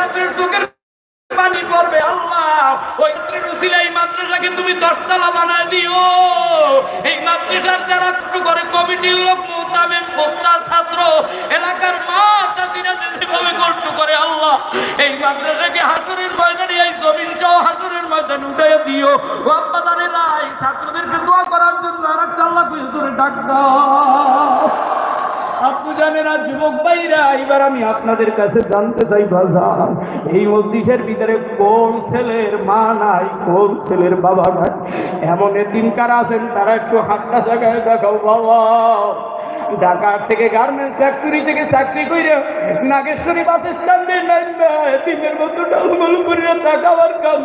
ছাত্রের চোখের পানি পড়বে, আল্লাহ। ওই ছাত্রের উসিলা এই মাদ্রাসাকে তুমি দশতলা বানায় দিও। এই মাদ্রাসার যারা করে কমিটির লোক, মোতাবেক পোস্তা ছাত্র, এলাকার মা চাচিরা যেভাবে কষ্ট করে, আল্লাহ, এই মাদ্রাসাকে হাসুরের ময়দানে, এই জমিন সহ হাসুরের ময়দানে উঠে দিও। আব্বাদানেরা এই ছাত্রদেরকে দোয়া করার জন্য আর একটা আল্লাহ ডাক দাও। এবার আমি আপনাদের কাছে জানতে চাই বাজার এই মসজিদের ভিতরে কোন ছেলের মা নাই, কোন ছেলের বাবা নাই? এমন দিন কারা আছেন, তারা একটু হাতটা জায়গায় দেখাও, বাবা। ঢাকা থেকে গার্মেন্টস ফ্যাক্টরি থেকে চাকরি করে নাগেশ্বরী বাস স্ট্যান্ডে নামবে তিনের মতো ডালমাল করে দেখাবার কাম।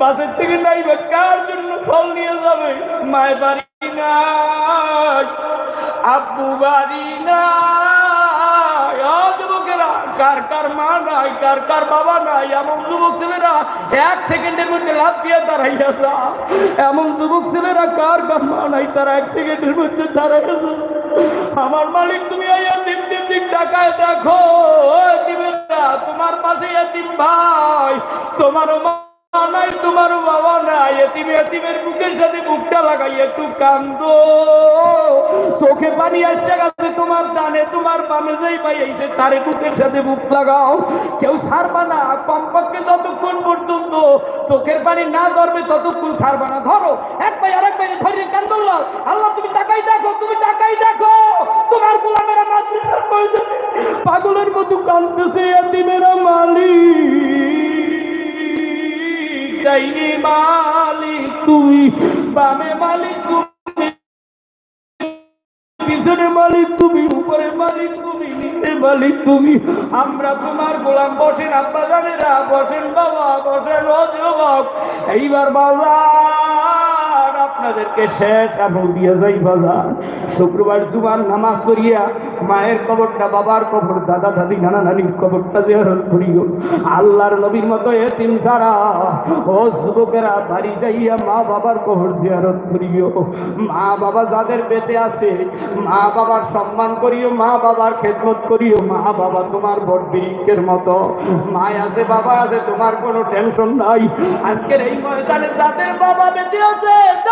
বাসের থেকে নাইবে কার জন্য ফল নিয়ে যাবে? মায়ের বাড়ি নাই। আব্বু বাড়ি নাই। যুবকেরা, কার কার মা নাই, কার কার বাবা নাই, এমন যুবক ছেলেরা এক সেকেন্ডের মধ্যে লাভ দিয়ে দাঁড়াইয়া এমন যুবক ছেলেরা কার কার মা নাই, তারা এক সেকেন্ডের মধ্যে দাঁড়াইয়া আমার মালিক, তুমি এই দিন দিন দিন ডাকায় দেখো তোমার পাশে এতিম ভাই তোমারও মা তোমার বাবা নাই, এতিম, এতিমের বুকের সাথে বুকটা লাগাই, একটু কান্দো। চোখে পানি আসছে গেছে তোমার ডানে, তোমার বামে যেই ভাই আইছে তারে বুকের সাথে বুক লাগাও। কেউ ছাড়বা না, কমপক্ষে যতক্ষণ পর্যন্ত চোখের পানি না ধরবে ততক্ষণ ছাড়বা না। ধরো, এক ভাই আরেক ভাই ধরে কান্দুল্লাহ আল্লাহ, তুমি টাকাই দেখো, তুমি টাকাই দেখো। তোমার গোলামেরা ময়দানে পাগলের মতো কান্দতেছে এতিমেরা মালিক। ডাইনে মালিক তুমি, বামে মালিক তুমি, পিছনে মালিক তুমি, উপরে মালিক তুমি, নিচে মালিক তুমি। আমরা তোমার গোলাম বসেন আব্বা জানেরা বসেন, বাবা বসেন যুবক এইবার বাজার আপনাদেরকে শেষ আমল দিয়ে যাই বাজার। শুক্রবার জুমার নামাজ পড়িয়া মায়ের কবরটা, বাবার কবর, দাদা, দাদি, নানা নানির কবরটা জিয়ারত করিও। আল্লাহর নবীর মতো এতিম ছাড়া ও যুবকেরা বাড়ি যাইয়া মা বাবার কবর জিয়ারত করিও। মা বাবা যাদের বেঁচে আছে, মা বাবার সম্মান করিও, মা বাবার খেদমত করিও। মা বাবা তোমার বট বৃক্ষের মতো। মা আছে বাবা আছে, তোমার কোনো টেনশন নাই। আজকের এই ময়দানে যাদের বাবা বেঁচে আছে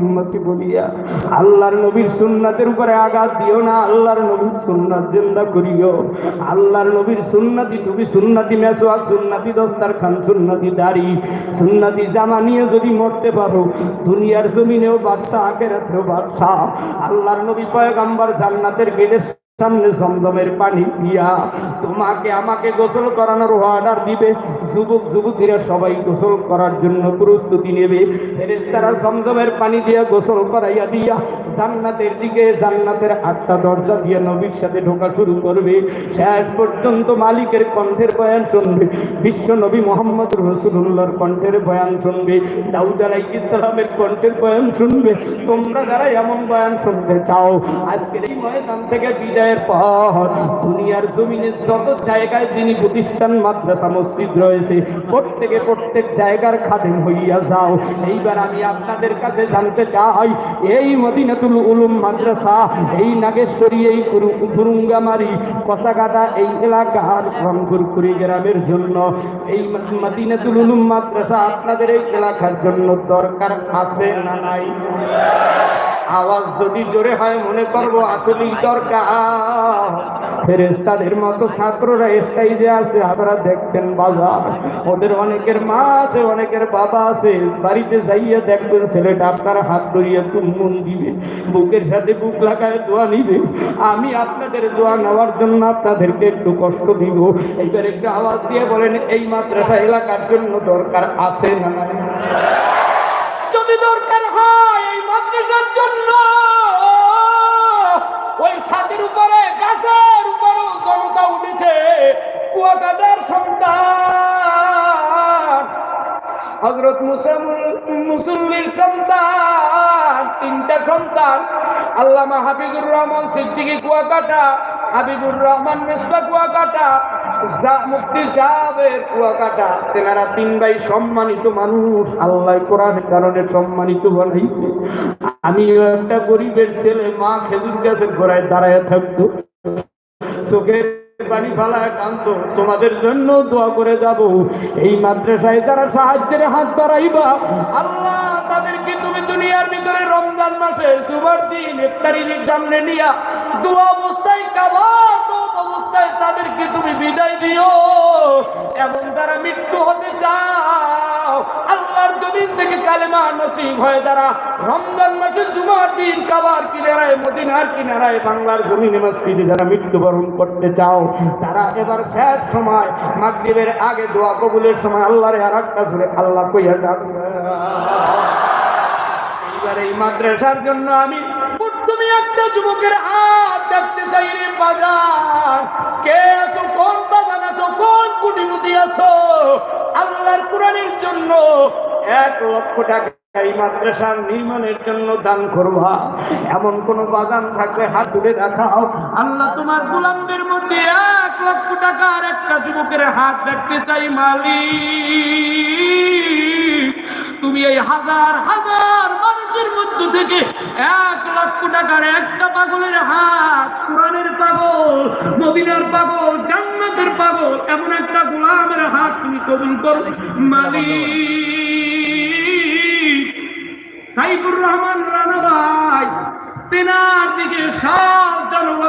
উম্মতি বলিয়া আল্লাহর নবীর সুন্নাতের উপরে আঘাত দিও না, আল্লাহর নবীর সুন্নাত জিন্দা করিও। আল্লাহর নবীর সুন্নাতি তুমি সুন্নাতি মেসোয়াক, সুন্নাতি দস্তার খান সুন্নাতি দাড়ি, সুন্নাতি জামা নিয়ে যদি মরতে পারো, দুনিয়ার জমিনেও বাদশাহ, আখেরাতেও বাদশাহ। আল্লাহর নবী পয়গাম্বার জান্নাতের গেটের সামনে জমজমের পানি দিয়া তোমাকে, আমাকে গোসল করানোর অর্ডার দিবে। যুবক, যুবতীরা সবাই গোসল করার জন্য প্রস্তুতি নেবে। তারা জমজমের পানি দিয়া গোসল করাইয়া দিয়া জান্নাতের দিকে, জান্নাতের আটটা দরজা দিয়ে নবীর সাথে ঢোকা শুরু করবে। শেষ পর্যন্ত মালিকের কণ্ঠের বয়ান শুনবে। বিশ্ব নবী মোহাম্মদ রসুল্লাহর কণ্ঠের বয়ান শুনবে। দাউদ আলাই ইসলামের কণ্ঠের বয়ান শুনবে। তোমরা যারা এমন বয়ান শুনতে চাও, আজকের এই ময়দান থেকে বিদায়ের পর দুনিয়ার জমিনে যত জায়গায় দিনী প্রতিষ্ঠান, মাদ্রাসা, মসজিদ রয়েছে, প্রত্যেকে প্রত্যেক জায়গার খাদেম হইয়া যাও। এইবার আমি আপনাদের কাছে জানতে চাই, এই মদিনাতুল উলুম মাদ্রাসা, এই নাগেশ্বরী, এই ফুরুঙ্গামারি কষাকাটা এই এলাকার রংপুর কুড়িগ্রামের জন্য এই মদিনাতুল উলুম মাদ্রাসা আপনাদের এই এলাকার জন্য দরকার আছে না নাই? আওয়াজ যদি জোরে হয় মনে করব আসলেই দরকার। ফেরেস্তাদের মতো ছাত্ররা স্টাইজে আছে, আপনারা দেখছেন বাজার। ওদের অনেকের মা আছে, অনেকের বাবা আছে। বাড়িতে যাইয়া দেখবেন ছেলেটা আপনার হাত ধরিয়ে চুম্বন দিবে, বুকের সাথে বুক লাগায় দোয়া নিবে। আমি আপনাদের দোয়া নেওয়ার জন্য আপনাদেরকে একটু কষ্ট দিব। এইবার একটু আওয়াজ দিয়ে বলেন, এই মাদ্রাসা এলাকার জন্য দরকার আছে না নাই? যদি দরকার হয় এই মাদ্রাসার জন্য ওই ছাদের উপরে, গাছের জনতা উঠেছে। কুয়াকাটার সন্তান হজরত মুসল্লির সন্তান, তিনটা সন্তান, আল্লামা হাবিবুর রহমান সিদ্দিকী কুয়াকাটা, হাবিবুর রহমান মিসবা কুয়াকাটা মুফতি কুয়াকাটা। তেনারা তিন ভাই সম্মানিত মানুষ, আল্লাহ কোরআন কারণে সম্মানিত বানাইছে। আমিও একটা গরিবের ছেলে, মা খেজুর গাছের গোড়ায় দাঁড়ায় থাকতো। চোখের পানি ফালায় কান্ত, তোমাদের জন্য দোয়া করে যাব। এই মাদ্রাসায় যারা সাহায্যের হাত বাড়াইবা, আল্লাহ তাদেরকে তুমি দুনিয়ার ভিতরে রমজান মাসে সুবার দিন, ইফতারির সামনে নিয়া দোয়া অবস্থায় কাবা অবস্থায় তাদেরকে তুমি বিদায় দিও। এবং যারা মৃত্যু হতে চাও, আল্লাহর জমিন থেকে কালেমা নসিব হয় যারা রমজান মাসে জুমার দিন কাবার কিনারায়, মদিনার কিনারায়, বাংলার জমিনে মসজিদে যারা মৃত্যুবরণ করতে চাও, তারা এবার শেষ সময়, মাগরিবের আগে দোয়া কবুলের সময় আল্লাহরে আর একটা জুড়ে আল্লাহ কইয়া ডাকবে এইবার এই মাদ্রাসার জন্য আমি প্রথমে একটা যুবকের হাত দেখতে চাই রে বাজার। কে আছো? কোন বাগান আছো? কোন কুটিপতি আছো? আল্লাহর কোরআনের জন্য এক লক্ষ টাকা এই মাদ্রাসার নির্মাণের জন্য দান করবা। এমন কোন বাগান থাকলে হাত তুলে দেখাও। আল্লাহ তোমার গোলামদের মধ্যে এক লক্ষ টাকার একটা যুবকের হাত দেখতে চাই মালিক। তুমি এই হাজার হাজার মানুষের মধ্য থেকে এক লক্ষ টাকার একটা পাগলের হাত, কোরআনের পাগল, মদিনার পাগল, জান্নাতের পাগল, এমন একটা গোলামের হাত তুমি কবুল করো। মালি সাইফুর রহমান রানা ভাই, তেনার দিকে সব জনগণ